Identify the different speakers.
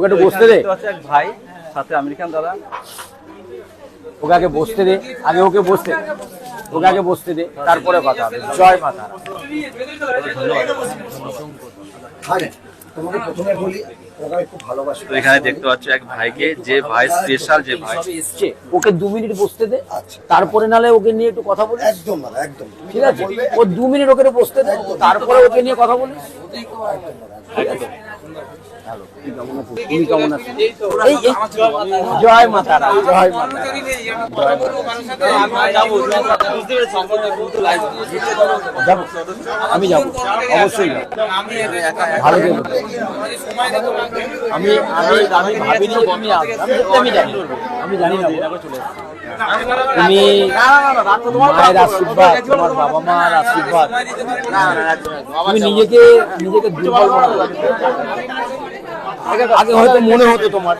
Speaker 1: ওকে একটু বসতে দে।
Speaker 2: এক ভাই সাথে আমেরিকান দাদা।
Speaker 1: ওকে আগে বসতে দে। আগে ওকে বসতে ওকে আগে বসতে দে। তারপরে কথা হবে। জয় মাতা
Speaker 3: আরে তোমাকে প্রথমে বলি ওকে খুব ভালোবাসি।
Speaker 2: তো এখানে দেখতে পাচ্ছ এক ভাইকে যে ভাই স্পেশাল যে ভাই।
Speaker 1: এসছে ওকে দু মিনিট বসতে দে।
Speaker 3: আচ্ছা।
Speaker 1: তারপরে নালে ওকে নিয়ে একটু কথা বলি
Speaker 3: একদম
Speaker 1: ঠিক আছে? ও দু মিনিট ওকে বসতে দে। তারপরে ওকে নিয়ে কথা এই, জয় মাতা জয় মাতা আমি যাব। অবশ্যই ভালো আমি আমি আমি ভাবিনি তুমি আমি জানি। আমি জানি না। তুমি মায়ের আশীর্বাদ, তোমার বাবা মার আশীর্বাদ, তুমি নিজেকে নিজেকে আগে হয়তো মনে হতো তোমার।